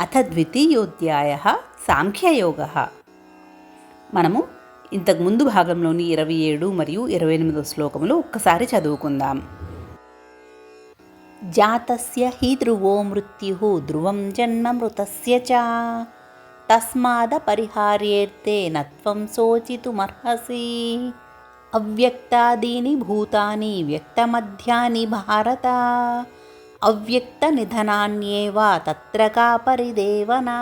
అథ ద్వితీయోధ్యాయ సాంఖ్యయోగ. మనము ఇంతకు ముందు భాగంలోని ఇరవై ఏడు మరియు ఇరవై ఎనిమిదో శ్లోకములు ఒక్కసారి చదువుకుందాం. జాతస్య హి ధ్రువో మృత్యు ధ్రువం జన్మ మృతస్య చ. తస్మాద పరిహార్యేర్తే నత్వం శోచితుమర్హసి. అవ్యక్తాదీని భూతాని వ్యక్తమధ్యాని భారత. అవ్యక్త నిధనాన్యేవ తత్ర కా పరిదేవనా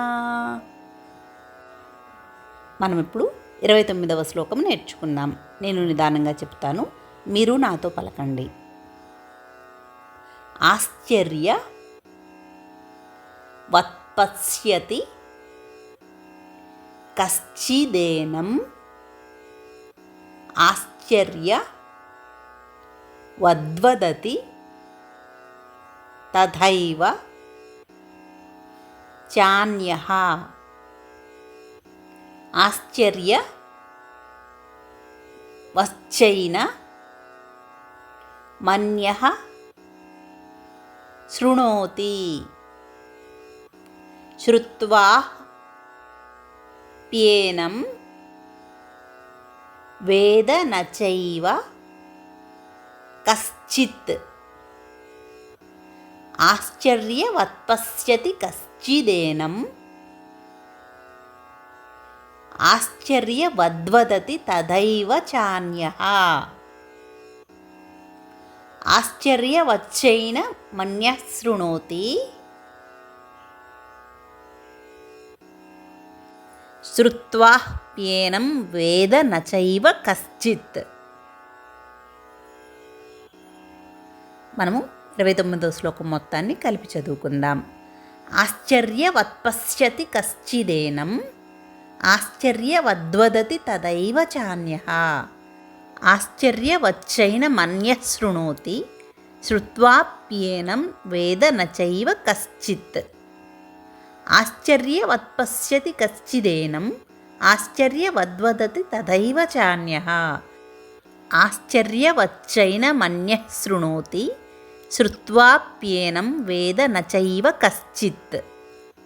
మనం ఇప్పుడు ఇరవై తొమ్మిదవ శ్లోకం నేర్చుకుందాం. నేను నిదానంగా చెప్తాను. మీరు నాతో పలకండి. ఆశ్చర్య వత్పశ్యతి కశ్చిదేనం ఆశ్చర్య వద్వదతి तथैव चान्यः। आश्चर्य वस्चैन मन्यः शृणोति। श्रुत्वा प्येनं वेद न चैव कश्चित् ఆశ్చర్యవత్పశ్యతి కశ్చిదేనం. ఆశ్చర్యవద్వదతి తదైవ చాన్య. ఆశ్చర్యవచ్చైన మన్యశృణోతి. శృణోతి వేద నచైవ కశ్చిత్. మనము ఇరవై తొమ్మిదో శ్లోకం మొత్తాన్ని కలిపి చదువుకుందాం. ఆశ్చర్యవత్పశ్యతి కశ్చిదేనం ఆశ్చర్యవద్వదతి తదైవ చాన్య ఆశ్చర్యవచ్చైన మన్యశృణోతి శ్రుత్వాప్యేనం వేద నచైవ కశ్చిత్. ఆశ్చర్యవత్పశ్యతి కశ్చిదేనం ఆశ్చర్యవద్వదతి తదైవ చాన్య ఆశ్చర్యవచ్చైన మన్యః శ్రువాప్యేనం వేద నచైవ కశ్చిత్.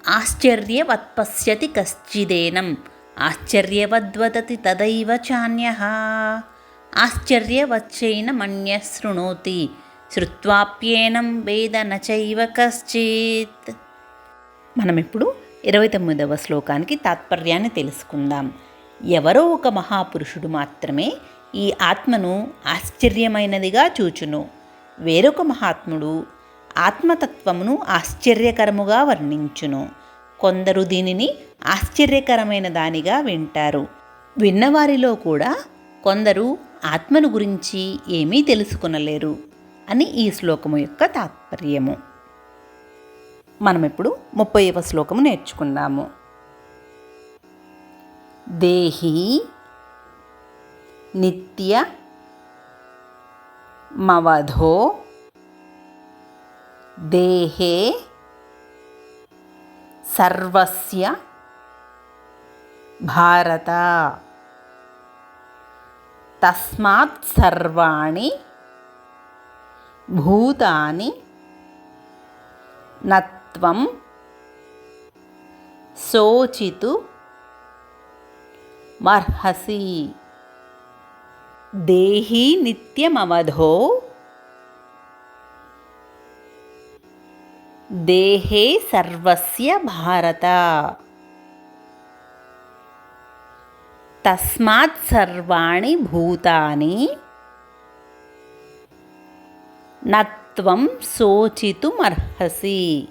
ఆశ్చర్యవత్పశ్యతి కశ్చిదేనం. ఆశ్చర్యవద్వదతి తదైవ చాన్య. ఆశ్చర్యవచ్చైన మన్యః శృణోతి శ్రుత్వాప్యేనం వేద నచైవ కశ్చిత్. మనం ఇప్పుడు ఇరవై తొమ్మిదవ శ్లోకానికి తాత్పర్యాన్ని తెలుసుకుందాం. ఎవరో ఒక మహాపురుషుడు మాత్రమే ఈ ఆత్మను ఆశ్చర్యమైనదిగా చూచును. వేరొక మహాత్ముడు ఆత్మతత్వమును ఆశ్చర్యకరముగా వర్ణించును. కొందరు దీనిని ఆశ్చర్యకరమైన దానిగా వింటారు. విన్నవారిలో కూడా కొందరు ఆత్మను గురించి ఏమీ తెలుసుకొనలేరు అని ఈ శ్లోకము యొక్క తాత్పర్యము. మనం ఇప్పుడు ముప్పైవ శ్లోకము నేర్చుకుందాము. దేహి నిత్య మవధో దేహే సర్వస్య భారత. తస్మాత్ సర్వాణి భూతాని నత్వం శోచితు మర్హసి. దేహీ నిత్యమవధో. దేహే సర్వస్య భారత. తస్మాత్ సర్వాణి భూతాని నత్వం శోచితుమర్హసి.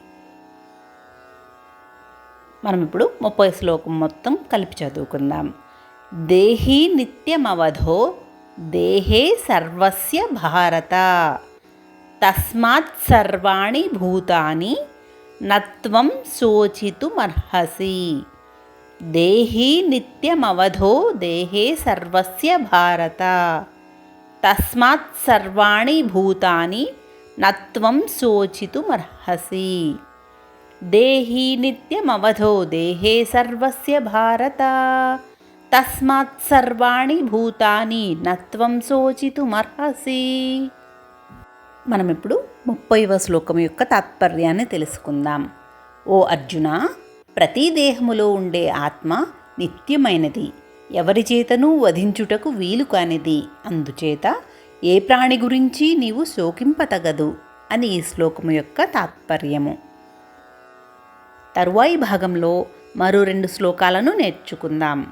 మనం ఇప్పుడు ముప్పై శ్లోకం మొత్తం కలిపి చదువుకుందాం. దేహీ నిత్యమవధో దేహే సర్వస్య భారత. తస్మాత్ సర్వాణి భూతాని నత్వం శోచితుమర్హసి. దేహీ నిత్యమవధో దేహే సర్వస్య భారత. తస్మాత్ సర్వాణి భూతాని నత్వం శోచితుమర్హసి. దేహీ నిత్యమవధో దేహే సర్వస్య భారత. తస్మాత్ సర్వాణి భూతాని నత్వం శోచితుమర్హసి. మనం ఇప్పుడు ముప్పైవ శ్లోకం యొక్క తాత్పర్యాన్ని తెలుసుకుందాం. ఓ అర్జున ప్రతి దేహములో ఉండే ఆత్మ నిత్యమైనది. ఎవరి చేతను వధించుటకు వీలు కానిది. అందుచేత ఏ ప్రాణి గురించి నీవు శోకింపతగదు అని ఈ శ్లోకము యొక్క తాత్పర్యము. తరువాయి భాగంలో మరో రెండు శ్లోకాలను నేర్చుకుందాం.